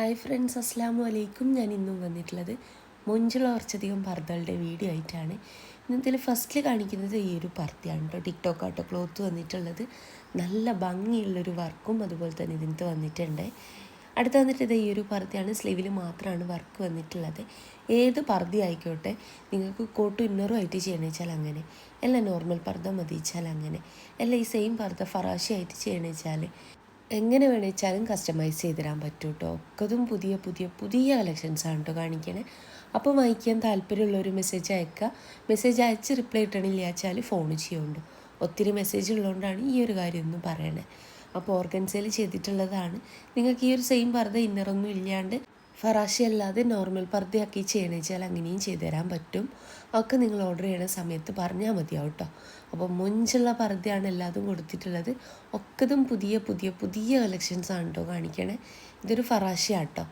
Hi friends അസ്സാമു അലൈക്കും ഞാൻ ഇന്നും വന്നിട്ടുള്ളത് മൊഞ്ചുള്ള കുറച്ചധികം പർദ്ദകളുടെ വീഡിയോ ആയിട്ടാണ്. ഇന്നത്തിൽ ഫസ്റ്റിൽ കാണിക്കുന്നത് ഈ ഒരു പർദ്ദയാണ് കേട്ടോ ടിക്ടോക്ക് ആട്ടോ ക്ലോത്ത് വന്നിട്ടുള്ളത്. നല്ല ഭംഗിയുള്ളൊരു വർക്കും അതുപോലെ തന്നെ ഇതിനകത്ത് വന്നിട്ടുണ്ട്. അടുത്ത് വന്നിട്ട് ഇത് ഈ ഒരു പർദ്ദയാണ്. സ്ലീവിൽ മാത്രമാണ് വർക്ക് വന്നിട്ടുള്ളത്. ഏത് പർദ്ദ ആയിക്കോട്ടെ നിങ്ങൾക്ക് കോട്ടും ഇന്നറും ആയിട്ട് ചെയ്യണമെന്ന് വെച്ചാൽ അങ്ങനെ അല്ല നോർമൽ പർദ്ദ മതി വെച്ചാൽ അങ്ങനെ അല്ല ഈ സെയിം പർദ്ദ ഫറാശി ആയിട്ട് ചെയ്യണമെന്ന് വെച്ചാൽ എങ്ങനെ വേണമെച്ചാലും കസ്റ്റമൈസ് ചെയ്ത് തരാൻ പറ്റും കേട്ടോ ഒക്കതും പുതിയ പുതിയ പുതിയ കളക്ഷൻസാണ് കേട്ടോ കാണിക്കണേ. അപ്പോൾ വായിക്കാൻ താല്പര്യമുള്ള ഒരു മെസ്സേജ് അയക്കുക മെസ്സേജ് അയച്ച് റിപ്ലൈ ഇട്ടണില്ല വെച്ചാൽ ഫോൺ ചെയ്യുന്നുണ്ട് ഒത്തിരി മെസ്സേജ് ഉള്ളതുകൊണ്ടാണ് ഈ ഒരു കാര്യം ഒന്ന് പറയണേ. അപ്പോൾ ഓർഗൻസയിൽ ചെയ്തിട്ടുള്ളതാണ്. നിങ്ങൾക്ക് ഈ ഒരു സെയിം വെറുതെ ഇന്നറൊന്നും ഇല്ലാണ്ട് ഫറാശി അല്ലാതെ നോർമൽ പർദ്ദയാക്കി ചെയ്യണമെന്ന് വെച്ചാൽ അങ്ങനെയും ചെയ്തു തരാൻ പറ്റും. ഒക്കെ നിങ്ങൾ ഓർഡർ ചെയ്യണ സമയത്ത് പറഞ്ഞാൽ മതിയാവും കേട്ടോ അപ്പോൾ മുഞ്ചുള്ള പർദ്ദയാണ് എല്ലാതും കൊടുത്തിട്ടുള്ളത്. ഒക്കതും പുതിയ പുതിയ പുതിയ കളക്ഷൻസ് ആണ് കേട്ടോ കാണിക്കണേ. ഇതൊരു ഫറാശിയാട്ടോ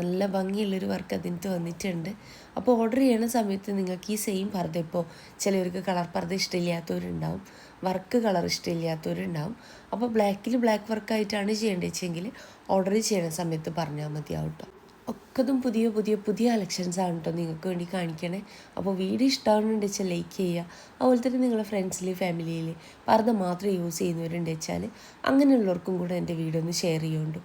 നല്ല ഭംഗിയുള്ളൊരു വർക്ക് അതിനകത്ത് വന്നിട്ടുണ്ട്. അപ്പോൾ ഓർഡർ ചെയ്യണ സമയത്ത് നിങ്ങൾക്ക് ഈ സെയിം പർദ്ദ ഇപ്പോൾ ചിലവർക്ക് കളർ പർദ്ദ ഇഷ്ടമില്ലാത്തവരുണ്ടാവും. Work colour ഇഷ്ടമില്ലാത്തവരുണ്ടാവും. അപ്പോൾ ബ്ലാക്കിൽ ബ്ലാക്ക് വർക്കായിട്ടാണ് ചെയ്യേണ്ടത് വെച്ചെങ്കിൽ ഓർഡർ ചെയ്യണ സമയത്ത് പറഞ്ഞാൽ മതിയാവും കേട്ടോ ഒക്കതും പുതിയ പുതിയ പുതിയ കളക്ഷൻസ് ആണ് കേട്ടോ നിങ്ങൾക്ക് വേണ്ടി കാണിക്കണേ. അപ്പോൾ വീഡിയോ ഇഷ്ടമാണെന്ന് വെച്ചാൽ ലൈക്ക് ചെയ്യുക. അതുപോലെ തന്നെ നിങ്ങളുടെ ഫ്രണ്ട്സിൽ ഫാമിലിയിൽ പർദ്ദ മാത്രം യൂസ് ചെയ്യുന്നവരുണ്ട് വെച്ചാൽ അങ്ങനെയുള്ളവർക്കും കൂടെ എന്റെ വീഡിയോ ഒന്ന് ഷെയർ ചെയ്യുന്നുണ്ട്.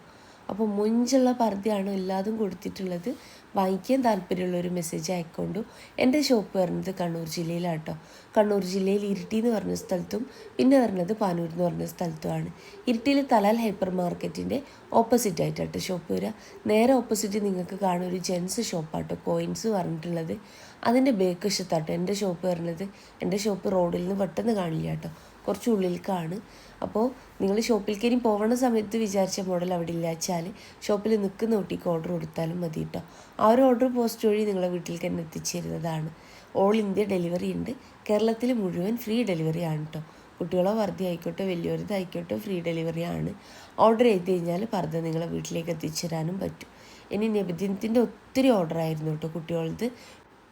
അപ്പോൾ മുഞ്ചുള്ള പർദ്ദയാണ് എല്ലാതും കൊടുത്തിട്ടുള്ളത്. വാങ്ങിക്കാൻ താല്പര്യമുള്ള ഒരു മെസ്സേജ് അയക്കൊണ്ടു എന്റെ ഷോപ്പ് വരുന്നത് കണ്ണൂർ ജില്ലയിലാട്ടോ. കണ്ണൂർ ജില്ലയിൽ ഇരിട്ടി എന്ന് പറഞ്ഞ സ്ഥലത്തും പിന്നെ വരുന്നത് പാനൂർ എന്ന് പറഞ്ഞ സ്ഥലത്തുമാണ്. ഇരിട്ടിയിലെ തലാൽ ഹൈപ്പർ മാർക്കറ്റിന്റെ ഓപ്പോസിറ്റ് ആയിട്ടാണ് ഷോപ്പ് വരിക നേരെ ഓപ്പോസിറ്റ് നിങ്ങൾക്ക് കാണുന്ന ഒരു ജെൻസ് ഷോപ്പാട്ടോ കോയിൻസ് പറഞ്ഞിട്ടുള്ളത്. അതിന്റെ ബേക്ക് വശത്താട്ടോ എന്റെ ഷോപ്പ് വരുന്നത്. എന്റെ ഷോപ്പ് റോഡിൽ നിന്ന് പെട്ടെന്ന് കാണില്ല കേട്ടോ കുറച്ച് ഉള്ളിലേക്കാണ് അപ്പോൾ നിങ്ങൾ ഷോപ്പിൽ കയറി പോകണ സമയത്ത് വിചാരിച്ച മോഡൽ അവിടെ ഇല്ലാച്ചാൽ ഷോപ്പിൽ നിൽക്കുന്ന കുട്ടിക്ക് ഓർഡർ കൊടുത്താലും മതി കേട്ടോ ആ ഒരു ഓർഡർ പോസ്റ്റ് വഴി നിങ്ങളെ വീട്ടിൽ തന്നെ എത്തിച്ചേരുന്നതാണ്. ഓൾ ഇന്ത്യ ഡെലിവറി ഉണ്ട്. കേരളത്തിൽ മുഴുവൻ ഫ്രീ ഡെലിവറി ആണ് കേട്ടോ കുട്ടികളോ വർദ്ധി ആയിക്കോട്ടെ വലിയവരതായിക്കോട്ടെ ഫ്രീ ഡെലിവറി ആണ്. ഓർഡർ ചെയ്ത് കഴിഞ്ഞാൽ പർദ്ദ നിങ്ങളെ വീട്ടിലേക്ക് എത്തിച്ചേരാനും പറ്റും. ഇനി നിബന്ധനത്തിന്റെ ഒത്തിരി ഓർഡർ ആയിരുന്നു കേട്ടോ കുട്ടികളത്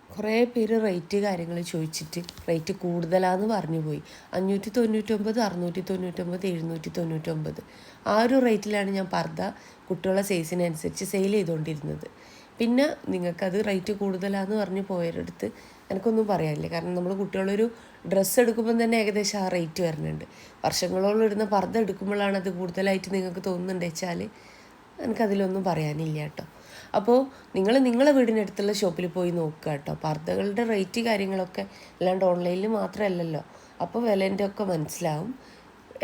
കുറേ പേര് റേറ്റ് കാര്യങ്ങൾ ചോദിച്ചിട്ട് റേറ്റ് കൂടുതലാന്ന് പറഞ്ഞു പോയി. അഞ്ഞൂറ്റി തൊണ്ണൂറ്റൊമ്പത് അറുന്നൂറ്റി തൊണ്ണൂറ്റൊമ്പത് എഴുന്നൂറ്റി തൊണ്ണൂറ്റൊമ്പത് ആ ഒരു റേറ്റിലാണ് ഞാൻ പർദ്ദ കുട്ടികളുടെ സൈസിനനുസരിച്ച് സെയിൽ ചെയ്തുകൊണ്ടിരുന്നത് പിന്നെ നിങ്ങൾക്കത് റേറ്റ് കൂടുതലാന്ന് പറഞ്ഞ് പോയവരടുത്ത് എനിക്കൊന്നും പറയാനില്ല. കാരണം നമ്മൾ കുട്ടികളൊരു ഡ്രസ്സ് എടുക്കുമ്പം തന്നെ ഏകദേശം ആ റേറ്റ് വരുന്നുണ്ട് വർഷങ്ങളോളം ഇടുന്ന പർദ്ദ എടുക്കുമ്പോഴാണ് അത് കൂടുതലായിട്ട് നിങ്ങൾക്ക് തോന്നുന്നുണ്ട് വെച്ചാൽ എനിക്കതിലൊന്നും പറയാനില്ല കേട്ടോ. അപ്പോൾ നിങ്ങൾ നിങ്ങളെ വീടിനടുത്തുള്ള ഷോപ്പിൽ പോയി നോക്കുക കേട്ടോ. പർദ്ദകളുടെ റേറ്റ് കാര്യങ്ങളൊക്കെ അല്ലാണ്ട് ഓൺലൈനിൽ മാത്രമല്ലല്ലോ. അപ്പോൾ വിലേന്റെ ഒക്കെ മനസ്സിലാവും.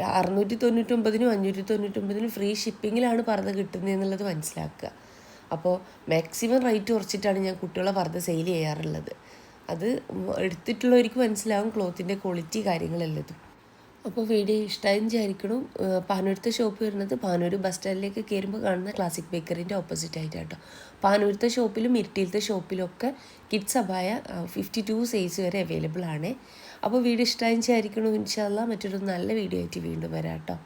അറുന്നൂറ്റി തൊണ്ണൂറ്റൊമ്പതിനും അഞ്ഞൂറ്റി തൊണ്ണൂറ്റൊമ്പതിനും ഫ്രീ ഷിപ്പിങ്ങിലാണ് പർദ്ദ കിട്ടുന്നത് എന്നുള്ളത് മനസ്സിലാക്കുക. അപ്പോൾ മാക്സിമം റേറ്റ് കുറച്ചിട്ടാണ് ഞാൻ കുട്ടികളെ പർദ്ദ സെയിൽ ചെയ്യാറുള്ളത്. അത് എടുത്തിട്ടുള്ളവർക്ക് മനസ്സിലാവും ക്ലോത്തിന്റെ ക്വാളിറ്റി കാര്യങ്ങളല്ലതും അപ്പോൾ വീഡിയോ ഇഷ്ടമായി വിചാരിക്കണം. പാനൂരത്തെ ഷോപ്പ് വരുന്നത് പാനൂർ ബസ് സ്റ്റാൻഡിലേക്ക് കയറുമ്പോൾ കാണുന്ന ക്ലാസിക് ബേക്കറിന്റെ ഓപ്പോസിറ്റ് ആയിട്ടാട്ടോ. പാനൂരത്തെ ഷോപ്പിലും ഇരിട്ടിയിലത്തെ ഷോപ്പിലും ഒക്കെ കിഡ്സ് അബായ ഫിഫ്റ്റി ടു സൈസ് വരെ അവൈലബിൾ ആണ്. അപ്പോൾ വീഡിയോ ഇഷ്ടമായി വിചാരിക്കണം. ഇൻഷാല്ല മറ്റൊരു നല്ല വീഡിയോ ആയിട്ട് വീണ്ടും വരാം കേട്ടോ